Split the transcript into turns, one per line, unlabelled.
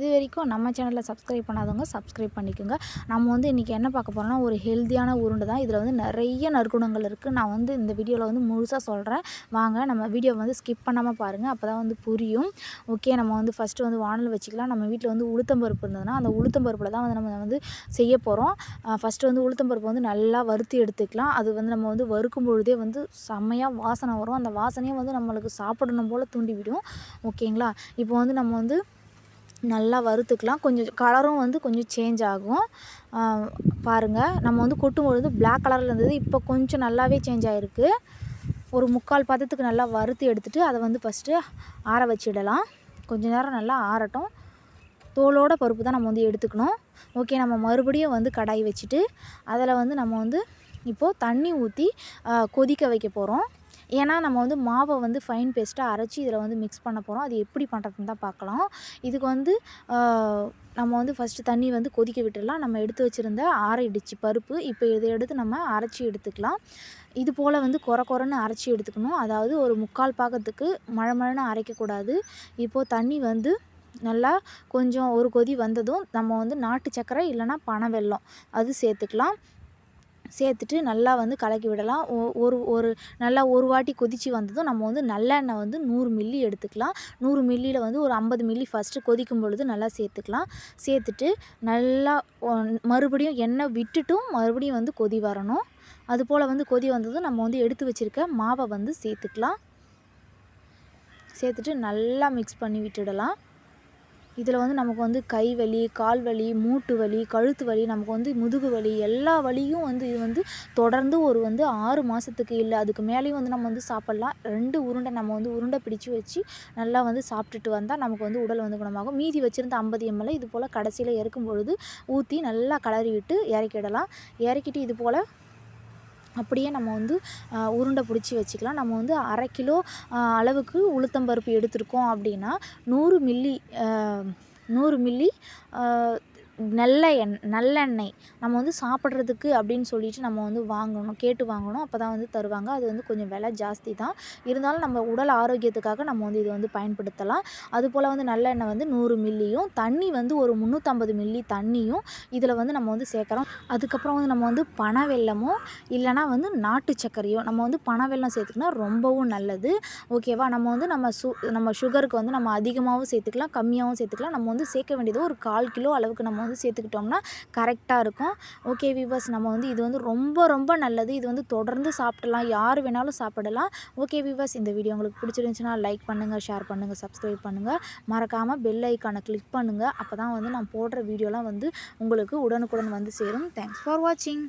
இது வரைக்கும் நம்ம சேனலில் சப்ஸ்கிரைப் பண்ணாதவங்க சப்ஸ்கிரைப் பண்ணிக்கோங்க. நம்ம வந்து இன்றைக்கி என்ன பார்க்க போகிறோம்னா ஒரு ஹெல்த்தியான உருண்டை தான். இதில் வந்து நிறைய நற்குணங்கள் இருக்குது நான் வந்து இந்த வீடியோவில் வந்து முழுசாக சொல்கிறேன் வாங்க நம்ம வீடியோ வந்து ஸ்கிப் பண்ணாமல் பாருங்கள் அப்போ தான் வந்து புரியும். ஓகே நம்ம வந்து ஃபஸ்ட்டு வந்து வானல் வச்சுக்கலாம். நம்ம வீட்டில் வந்து உளுத்தம்பருப்பு இருந்ததுன்னா அந்த உளுத்தம்பருப்பில் தான் வந்து நம்ம வந்து செய்ய போகிறோம் ஃபஸ்ட்டு வந்து உளுத்தம்பருப்பு வந்து நல்லா வறுத்து எடுத்துக்கலாம். அது வந்து நம்ம வந்து வறுக்கும் பொழுதே வந்து செம்மையாக வாசனை வரும். அந்த வாசனையே வந்து நம்மளுக்கு சாப்பிடணும் போல் தூண்டிவிடும். ஓகேங்களா இப்போ வந்து நம்ம வந்து நல்லா வறுத்துக்கலாம். கொஞ்சம் கலரும் வந்து கொஞ்சம் சேஞ்ச் ஆகும். பாருங்கள் நம்ம வந்து கொட்டும்பொழுது பிளாக் கலரில் இருந்தது. இப்போ கொஞ்சம் நல்லாவே சேஞ்ச் ஆகிருக்கு ஒரு முக்கால் பதத்துக்கு நல்லா வறுத்து எடுத்துகிட்டு அதை வந்து ஃபஸ்ட்டு ஆற வச்சிடலாம். கொஞ்ச நேரம் நல்லா ஆறட்டும். தோலோட பருப்பு தான் நம்ம வந்து எடுத்துக்கணும். ஓகே நம்ம மறுபடியும் வந்து கடாய் வச்சுட்டு அதில் வந்து நம்ம வந்து இப்போது தண்ணி ஊற்றி கொதிக்க வைக்க போகிறோம் ஏன்னா நம்ம வந்து மாவை வந்து ஃபைன் பேஸ்ட்டாக அரைச்சி இதில் வந்து மிக்ஸ் பண்ண போகிறோம் அது எப்படி பண்ணுறதுன்னு தான் பார்க்கலாம். இதுக்கு வந்து நம்ம வந்து ஃபஸ்ட்டு தண்ணி வந்து கொதிக்க விட்டுடலாம் நம்ம எடுத்து வச்சுருந்த ஆற பருப்பு இப்போ இதை எடுத்து நம்ம அரைச்சி எடுத்துக்கலாம். இது போல் வந்து குறை குறைன்னு அரைச்சி எடுத்துக்கணும். அதாவது ஒரு முக்கால் பாகத்துக்கு மழை மழைன்னு அரைக்கக்கூடாது இப்போது தண்ணி வந்து நல்லா கொஞ்சம் ஒரு கொதி வந்ததும் நம்ம வந்து நாட்டு சர்க்கரை இல்லைனா பனை வெல்லம் அது சேர்த்துக்கலாம். சேர்த்துட்டு நல்லா வந்து கலக்கி விடலாம். ஒரு ஒரு நல்லா ஒரு வாட்டி கொதித்து வந்ததும் நம்ம வந்து நல்லெண்ணெய் வந்து நூறு மில்லி எடுத்துக்கலாம். நூறு மில்லியில் வந்து ஒரு ஐம்பது மில்லி ஃபஸ்ட்டு கொதிக்கும் பொழுது நல்லா சேர்த்துக்கலாம். சேர்த்துட்டு நல்லா மறுபடியும் எண்ணெய் விட்டுட்டும் மறுபடியும் வந்து கொதி வரணும். அதுபோல் வந்து கொதி வந்ததும் நம்ம வந்து எடுத்து வச்சுருக்க மாவை வந்து சேர்த்துக்கலாம். சேர்த்துட்டு நல்லா மிக்ஸ் பண்ணி விட்டுடலாம். இதில் வந்து நமக்கு வந்து கை வலி கால் வலி மூட்டு வலி கழுத்து வலி நமக்கு வந்து முதுகு வலி எல்லா வலியும் வந்து இது வந்து தொடர்ந்து ஒரு வந்து ஆறு மாதத்துக்கு இல்லை அதுக்கு மேலேயும் வந்து நம்ம வந்து சாப்பிட்லாம். ரெண்டு உருண்டை நம்ம வந்து உருண்டை பிடிச்சி வச்சு நல்லா வந்து சாப்பிட்டுட்டு வந்தால் நமக்கு வந்து உடல் வந்து குணமாகும். மீதி வச்சுருந்த ஐம்பது எம்எல்ஏ இது போல் கடைசியில் இறக்கும் பொழுது ஊற்றி நல்லா கலறி விட்டு இறக்கிடலாம். இறக்கிட்டு இது போல் அப்படியே நம்ம வந்து உருண்டை பிடிச்சி வச்சுக்கலாம். நம்ம வந்து அரை கிலோ அளவுக்கு உளுத்தம்பருப்பு எடுத்திருக்கோம் அப்படின்னா நூறு மில்லி நூறு மில்லி நல்ல எண் நல்லெண்ணெய் நம்ம வந்து சாப்பிட்றதுக்கு அப்படின்னு சொல்லிட்டு நம்ம வந்து வாங்கணும் கேட்டு வாங்கணும். அப்போ தான் வந்து தருவாங்க. அது வந்து கொஞ்சம் விலை ஜாஸ்தி தான். இருந்தாலும் நம்ம உடல் ஆரோக்கியத்துக்காக நம்ம வந்து இதை வந்து பயன்படுத்தலாம். அதுபோல் வந்து நல்லெண்ணெய் வந்து நூறு மில்லியும் தண்ணி வந்து ஒரு முந்நூற்றம்பது மில்லி தண்ணியும் இதில் வந்து நம்ம வந்து சேர்க்குறோம். அதுக்கப்புறம் வந்து நம்ம வந்து பனை வெல்லமோ இல்லைனா வந்து நாட்டு சர்க்கரையோ நம்ம வந்து பனை வெல்லம் சேர்த்துக்கினா ரொம்பவும் நல்லது. ஓகேவா நம்ம வந்து நம்ம சு நம்ம சுகருக்கு வந்து நம்ம அதிகமாகவும் சேர்த்துக்கலாம் கம்மியாகவும் சேர்த்துக்கலாம். நம்ம வந்து சேர்க்க வேண்டியது ஒரு கால் கிலோ அளவுக்கு நம்ம வந்து சேர்த்துக்கிட்டோம்னா கரெக்டாக இருக்கும். ஓகே வியூவர்ஸ் நம்ம வந்து இது வந்து ரொம்ப ரொம்ப நல்லது. இது வந்து தொடர்ந்து சாப்பிடலாம். யார் வேணாலும் சாப்பிடலாம். ஓகே விவர்ஸ் இந்த வீடியோ உங்களுக்கு பிடிச்சிருந்துச்சுன்னா லைக் பண்ணுங்கள் ஷேர் பண்ணுங்கள் சப்ஸ்கிரைப் பண்ணுங்கள் மறக்காமல் பெல் ஐக்கானை கிளிக் பண்ணுங்கள் அப்போ தான் வந்து நான் போடுற வீடியோலாம் வந்து உங்களுக்கு உடனுக்குடன் வந்து சேரும். தேங்க்ஸ் ஃபார் வாட்சிங்